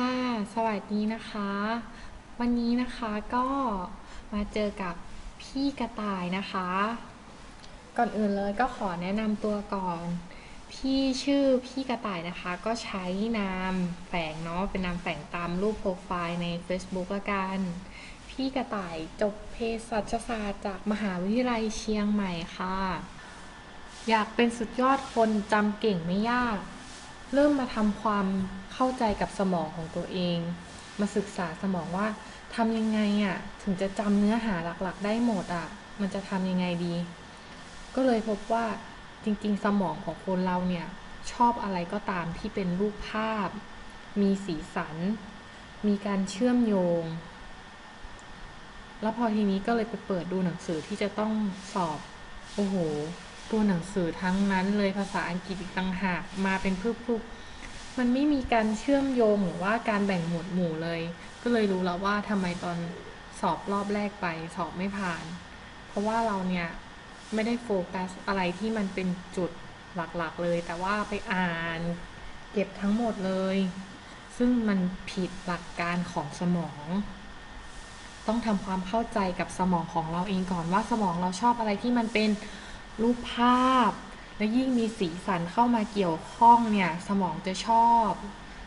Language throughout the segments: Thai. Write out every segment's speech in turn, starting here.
ค่ะ สวัสดีนะคะ วันนี้นะคะก็มาเจอกับพี่กระต่ายนะคะ ก่อนอื่นเลยก็ขอแนะนำตัวก่อน พี่ชื่อพี่กระต่ายนะคะ ก็ใช้นามแฝงเนาะเป็นนามแฝงตามรูปโปรไฟล์ใน Facebook ละกัน พี่กระต่ายจบเภสัชศาสตร์จากมหาวิทยาลัยเชียงใหม่ค่ะ อยากเป็นสุดยอดคนจำเก่งไม่ยาก เริ่มมาทำความเข้าใจกับสมองของตัวเอง มาศึกษาสมองว่าทำยังไงอะ่ะถึงจะจำเนื้อหาหลักๆ ได้หมดอะ่ะ มันจะทำยังไงดี ก็เลยพบว่าจริงๆ สมองของคนเราเนี่ยชอบอะไรก็ตามที่เป็นรูปภาพ มีสีสัน มีการเชื่อมโยง แล้วพอทีนี้ก็เลยไปเปิดดูหนังสือที่จะต้องสอบ โอ้โห ตัวหนังสือทั้งนั้นเลยภาษาอังกฤษอีกต่างหากมาเป็นพึบๆมันไม่มีการเชื่อมโยงหรือว่าการแบ่งหมวดหมู่เลย ก็เลยรู้แล้วว่าทำไมตอนสอบรอบแรกไปสอบไม่ผ่าน เพราะว่าเราเนี่ยไม่ได้โฟกัสอะไรที่มันเป็นจุดหลักๆเลย แต่ว่าไปอ่านเก็บทั้งหมดเลย ซึ่งมันผิดหลักการของสมอง ต้องทำความเข้าใจกับสมองของเราเองก่อนว่าสมองเราชอบอะไรที่มันเป็น รูปภาพ และยิ่งมีสีสันเข้ามาเกี่ยวข้องเนี่ยสมองจะชอบ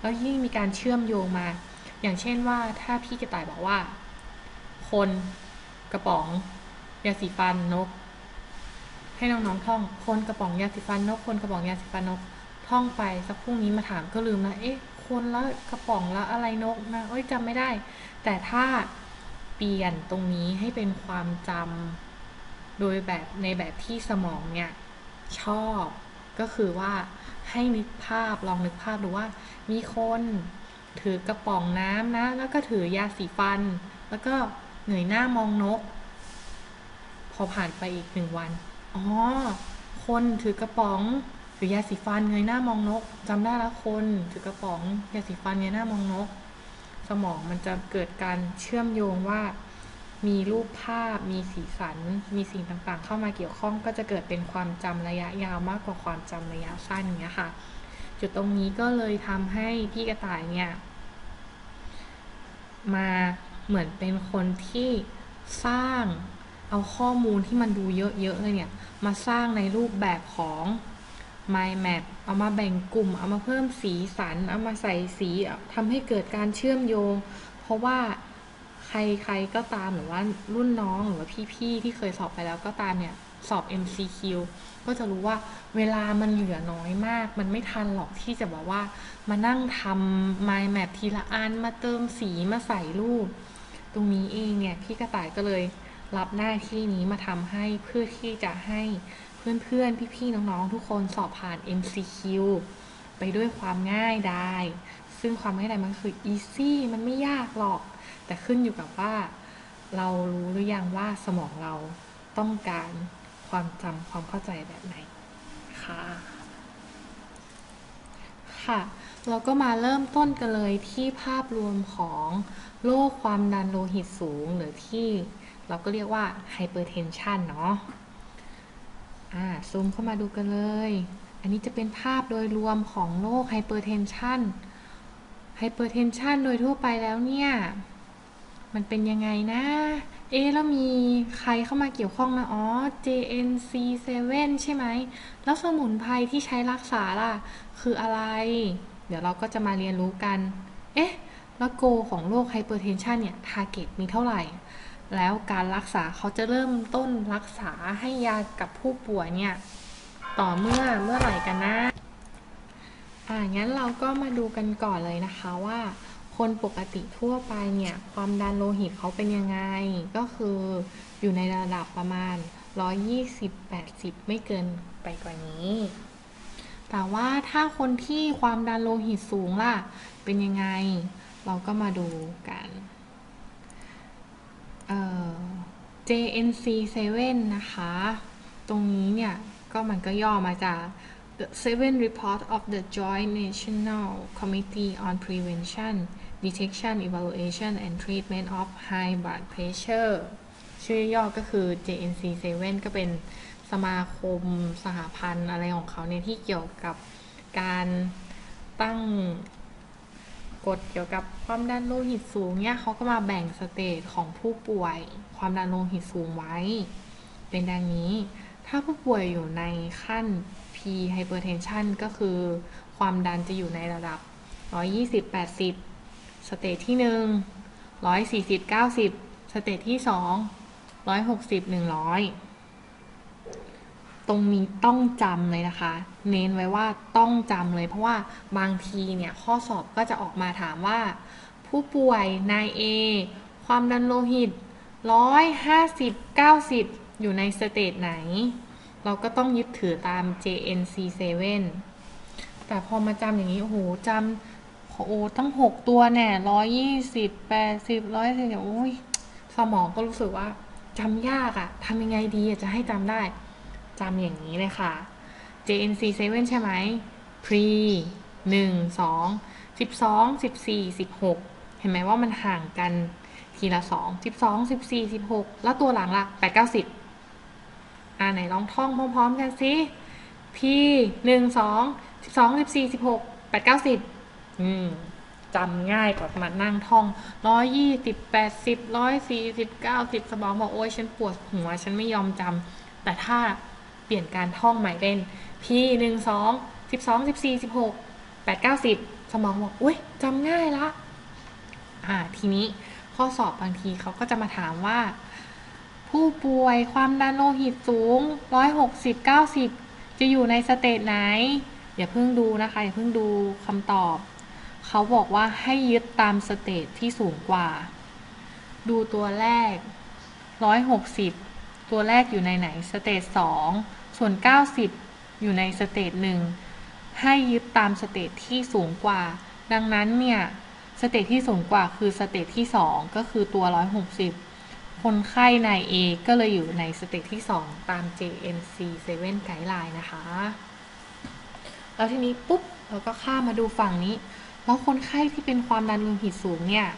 แล้วยิ่งมีการเชื่อมโยงมา อย่างเช่นว่าถ้าพี่กระต่ายบอกว่า คนกระป๋องยาสีฟันนก ให้น้องๆท่องคนกระป๋องยาสีฟันนก คนกระป๋องยาสีฟันนกท่องไปสักพรุ่งนี้มาถามก็ลืมนะเอ๊ะคนละกระป๋องละอะไรนกนะเอ้ยจำไม่ได้ แต่ถ้าเปลี่ยนตรงนี้ให้เป็นความจำ โดยแบบในแบบที่สมองเนี่ยชอบก็คือว่าให้นึกภาพลองนึกภาพดูว่า มีคนถือกระป๋องน้ำนะ แล้วก็ถือยาสีฟัน แล้วก็เหนื่อยหน้ามองนก พอผ่านไปอีกหนึ่งวันอ๋อคนถือกระป๋องถือยาสีฟันเงยหน้ามองนกจำได้แล้วคนถือกระป๋องยาสีฟันเงยหน้ามองนก สมองมันจะเกิดการเชื่อมโยงว่า มีรูปภาพ มีสีสัน มีสิ่งต่างๆ เข้ามาเกี่ยวข้องก็จะเกิดเป็นความจำระยะยาวมากกว่าความจำระยะสั้นอย่างเงี้ยค่ะ จุดตรงนี้ก็เลยทำให้พี่กระต่ายเนี่ยมาเหมือนเป็นคนที่สร้างเอาข้อมูลที่มันดูเยอะๆเลยเนี่ยมาสร้างในรูปแบบของ mind map เอามาแบ่งกลุ่ม เอามาเพิ่มสีสัน เอามาใส่สีทำให้เกิดการเชื่อมโยง เพราะว่า ใครๆก็ตามหรือว่ารุ่นน้องหรือว่าพี่ๆที่เคยสอบไปแล้วก็ตามเนี่ยสอบ MCQ ก็จะรู้ว่าเวลามันเหลือน้อยมาก มันไม่ทันหรอกที่จะแบบว่า มานั่งทำ mind map ทีละอัน มาเติมสีมาใส่รูป ตรงนี้เองเนี่ย พี่กระต่ายก็เลยรับหน้าที่นี้มาทำให้เพื่อที่จะให้เพื่อนๆ พี่ๆ น้องๆ ทุกคนสอบผ่าน MCQ ไปด้วยความง่ายได้ ซึ่งความง่ายดายมันคือ easy มันไม่ยากหรอก แต่ขึ้นอยู่กับว่า เรารู้หรือยังว่าสมองเราต้องการความจำความเข้าใจแบบไหนค่ะค่ะ เราก็มาเริ่มต้นกันเลยที่ภาพรวมของโรคความดันโลหิตสูงหรือที่เราก็เรียกว่า hypertension เนาะอ่าซูมเข้ามาดูกันเลย อันนี้จะเป็นภาพโดยรวมของโรค hypertension hypertension โดยทั่วไปแล้วเนี่ย มันเป็นยังไงนะ เอ๊แล้วมีใครเข้ามาเกี่ยวข้องนะอ๋อ JNC7 ใช่ไหม แล้วสมุนไพรที่ใช้รักษาล่ะ คืออะไร เดี๋ยวเราก็จะมาเรียนรู้กัน เอ๊ะ แล้วโกของโรค hypertension เนี่ย ทาร์เก็ตมีเท่าไหร่ แล้วการรักษาเขาจะเริ่มต้นรักษาให้ยากับผู้ป่วยเนี่ย ต่อเมื่อเมื่อไหร่กันนะ อ่างั้นเราก็มาดูกันก่อนเลยนะคะว่า คนปกติทั่วไปเนี่ย ความดันโลหิตเขาเป็นยังไง ก็คืออยู่ในระดับประมาณ 120-80 ไม่เกินไปกว่านี้ แต่ว่าถ้าคนที่ความดันโลหิตสูงล่ะ เป็นยังไง เราก็มาดูกัน เอ่อ JNC7 นะคะ ตรงนี้เนี่ย ก็มันก็ย่อมาจาก The Seven Report of the Joint National Committee on Prevention Detection Evaluation and Treatment of High Blood Pressure ชื่อย่อก็คือ JNC7 ก็เป็นสมาคมสหพันธ์อะไรของเขาเนี่ยที่เกี่ยวกับการตั้งกฎเกี่ยวกับความดันโลหิตสูงเนี่ยเขาก็มาแบ่งสเตจของผู้ป่วย ความดันโลหิตสูงไว้ เป็นดังนี้ ถ้าผู้ป่วยอยู่ในขั้น hypertension ก็คือความดันจะอยู่ในระดับ 120 80 สเตจที่ 1 140 90 สเตจที่ 2 160 100 ตรงนี้ต้องจำเลยนะคะ เน้นไว้ว่าต้องจำเลยเพราะว่าบางทีเนี่ยข้อสอบก็จะออกมาถามว่า ผู้ป่วยนาย A ความดันโลหิต 150 90 อยู่ในสเตจไหน เราก็ต้องยึดถือตาม JNC7 แต่พอมาจำอย่างนี้ โอ้โหจำโอ้ตั้ง 6 ตัวแน่120 80 140โอ้ยสมองก็รู้สึกว่าจำยากอะทำยังไงดีจะให้จำได้จำอย่างนี้เลยค่ะ JNC7 ใช่ไหม pre 1 2 12 14 16 เห็นไหมว่ามันห่างกันทีละ 2 12 14 16 แล้วตัวหลังล่ะ8 9 10 อ่าไหนลองท่องพร้อมๆกันสิ P 1 2 12 14 16 8 9 10อืมจำง่ายกว่ามานั่งท่อง120 80 140 90สมองบอกโอ้ยฉันปวดหัว ฉันไม่ยอมจำแต่ถ้าเปลี่ยนการท่องใหม่เป็น p หนึ่งสองสิบสองสิบสี่สิบหกแปดเก้าสิบสมองบอกอุ้ยจำง่ายละอ่าทีนี้ข้อสอบบางทีเขาก็จะมาถามว่า ผู้ป่วยความดันโลหิตสูงร้อยหกสิบเก้าสิบจะอยู่ในสเตจไหน อย่าเพิ่งดูนะคะ อย่าเพิ่งดูคำตอบ เขาบอกว่าให้ยึดตามสเตจที่สูงกว่า ดูตัวแรกร้อยหกสิบตัวแรกอยู่ในไหนสเตจสองส่วน 90 อยู่ในสเตจหนึ่งให้ยึดตามสเตจที่สูงกว่า ดังนั้นเนี่ย สเตจที่สูงกว่าคือสเตจที่ 2 ก็คือตัว 160 คนไข้ใน A ก็เลยอยู่ในสเตจที่ 2 ตาม JNC 7 Guideline นะคะ แล้วทีนี้ปุ๊บ เราก็ข้ามาดูฝั่งนี้ แล้วคนไข้ที่เป็นความดันโลหิตสูงเนี่ย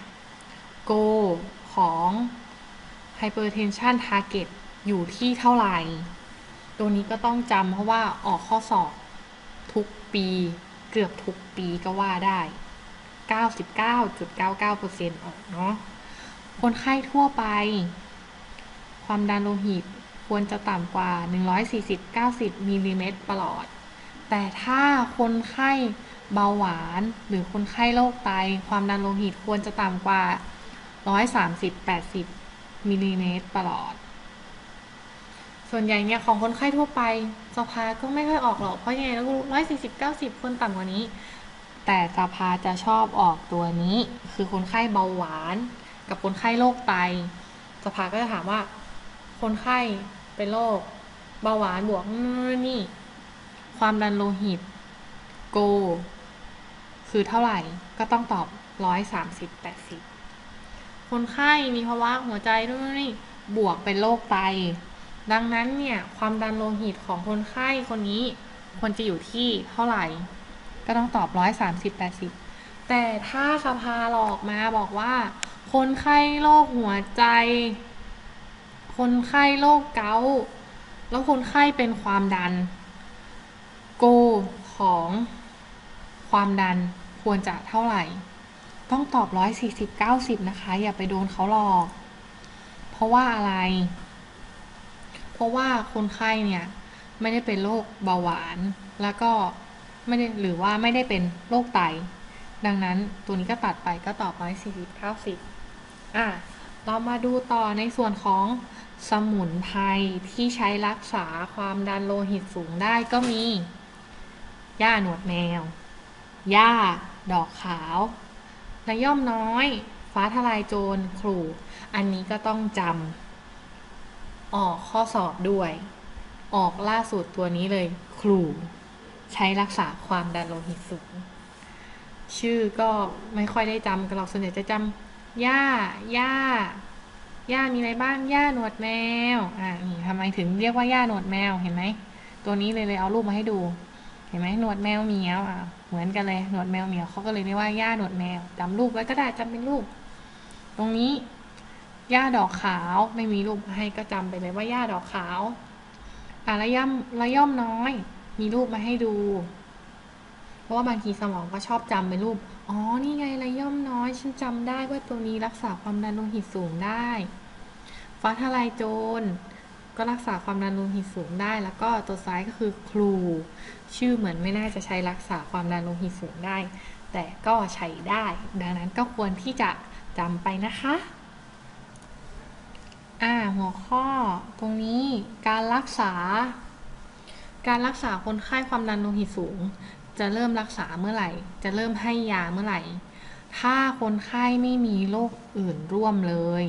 Go ของ hypertension target อยู่ที่เท่าไหร่ ตัวนี้ก็ต้องจำเพราะว่าออกข้อสอบทุกปีเกือบทุกปีก็ว่าได้ 99.99%ออกเนาะ คนไข้ทั่วไป ความดันโลหิตควรจะต่ำกว่า 140-90 มิลลิเมตรประหลอด แต่ถ้าคนไข้เบาหวานหรือคนไข้โรคไต ความดันโลหิตควรจะต่ำกว่า 130-80 มิลลิเมตรประหลอด ส่วนใหญ่เนี่ยของคนไข้ทั่วไปสภาก็ไม่ค่อยออกหรอก เพราะยังไงแล้วร้อยสี่สิบเก้าสิบคนต่ำกว่านี้ แต่สภาจะชอบออกตัวนี้ คือคนไข้เบาหวาน กับคนไข้โรคไตสภาก็จะถามว่า คนไข้เป็นโรคเบาหวานบวกนี่ ความดันโลหิต โก คือเท่าไหร่ก็ต้องตอบร้อยสามสิบแปดสิบคนไข้มีภาวะหัวใจด้วยนี่บวกเป็นโรคไต ดังนั้นเนี่ย ความดันโลหิตของคนไข้คนนี้ควรจะอยู่ที่เท่าไหร่ ก็ต้องตอบร้อยสามสิบแปดสิบแต่ถ้าสภาหลอกมาบอกว่า คนไข้โรคหัวใจ คนไข้โรคเกาต์แล้วคนไข้เป็นความดัน โกของความดันควรจะเท่าไหร่ ต้องตอบ 140 90 นะคะ อย่าไปโดนเขาหลอก เพราะว่าอะไร เพราะว่าคนไข้เนี่ย ไม่ได้เป็นโรคเบาหวาน แล้วก็ไม่ได้หรือว่าไม่ได้เป็นโรคไต ดังนั้นตัวนี้ก็ตัดไปก็ตอบ 140 90 อะเรามาดูต่อในส่วนของสมุนไพรที่ใช้รักษาความดันโลหิตสูงได้ก็มีหญ้าหนวดแมวหญ้า ดอกขาวระย่อมน้อย ฟ้าทลายโจรครู อันนี้ก็ต้องจำออกข้อสอบด้วย ออกล่าสุดตัวนี้เลยครู ใช้รักษาความดันโลหิตสูง ชื่อก็ไม่ค่อยได้จำกันหรอกส่วนใหญ่จะจำ หญ้าหญ้าหญ้ามีอะไรบ้างหญ้าหนวดแมว อ่านี่ทำไมถึงเรียกว่าหญ้าหนวดแมว เห็นไหม ตัวนี้เลยเลยเอารูปมาให้ดู เห็นไหมหนวดแมวเหมียว อะเหมือนกันเลย หนวดแมวเหมียวเขาก็เลยเรียกว่าหญ้าหนวดแมวจำรูปไว้ก็ได้จำเป็นรูป ตรงนี้หญ้าดอกขาว ไม่มีรูปให้ก็จำไปเลยว่าหญ้าดอกขาว อะระย่ำระย่อมน้อย มีรูปมาให้ดู เพราะว่าบางทีสมองก็ชอบจำเป็นรูป อ๋อ นี่ไงระย่อม อยฉันจำได้ว่าตัวนี้รักษาความดันโลหิตสูงได้ฟ้าทลายโจรก็รักษาความดันโลหิตสูงได้ แล้วก็ตัวซ้ายก็คือครู ชื่อเหมือนไม่น่าจะใช้รักษาความดันโลหิตสูงได้ แต่ก็ใช้ได้ ดังนั้นก็ควรที่จะจำไปนะคะอ่าหัวข้อตรงนี้การรักษา การรักษาคนไข้ความดันโลหิตสูง จะเริ่มรักษาเมื่อไหร่ จะเริ่มให้ยาเมื่อไหร่ ถ้าคนไข้ไม่มีโรคอื่นร่วมเลย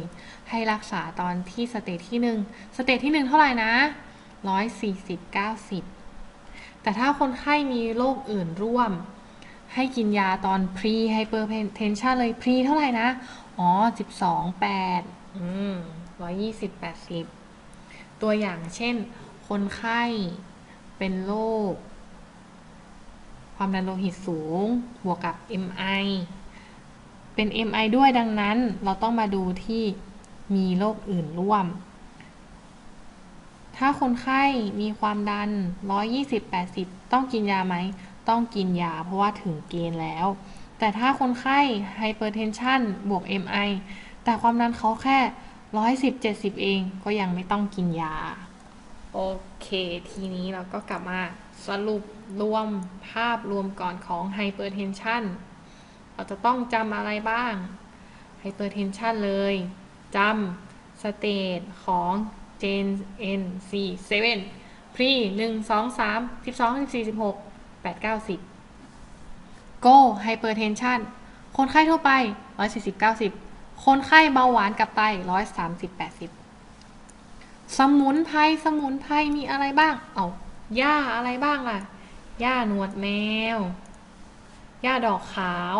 ให้รักษาตอนที่สเตจที่หนึ่งสเตจที่หนึ่งเท่าไหร่นะร้อยสี่สิบเก้าสิบแต่ถ้าคนไข้มีโรคอื่นร่วม ให้กินยาตอน pre hypertension เลย pre เท่าไหร่นะ อ๋อสิบสองแปดอืมร้อยยี่สิบแปดสิบตัวอย่างเช่น คนไข้เป็นโรคความดันโลหิตสูง บวกกับ MI เป็น MI ด้วยดังนั้นเราต้องมาดูที่มีโรคอื่นร่วม ถ้าคนไข้มีความดัน 120-80 ต้องกินยาไหม ต้องกินยาเพราะว่าถึงเกณฑ์แล้ว แต่ถ้าคนไข้ Hypertension บวก MI แต่ความดันเขาแค่ 110-70 เองก็ยังไม่ต้องกินยา โอเค ทีนี้เราก็กลับมาสรุปรวมภาพรวมก่อนของ Hypertension เร เราจะต้องจำอะไรบ้าง Hypertension เลยจำสเตจของ Gen N C 7 Pre 1 2 3 12 14 16 8 9 10 Go Hypertension คนไข้ทั่วไป 140 90 คนไข้เบาหวานกับไต 130 80 สมุนไพรสมุนไพรมีอะไรบ้าง เอาหญ้าอะไรบ้างล่ะหญ้าหนวดแมว หญ้าดอกขาว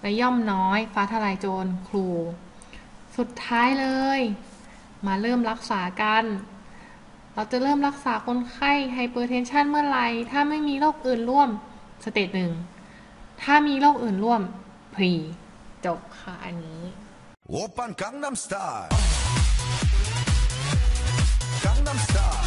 ใบย่อมน้อย ฟ้าทลายโจรครู สุดท้ายเลย มาเริ่มรักษากัน เราจะเริ่มรักษาคนไข้ไฮเปอร์เทนชันเมื่อไหร่ถ้าไม่มีโรคอื่นร่วมสเตจหนึ่งถ้ามีโรคอื่นร่วมพรีจบค่ะอันนี้โอปันกังนัมสไตล์กังนัมสไตล์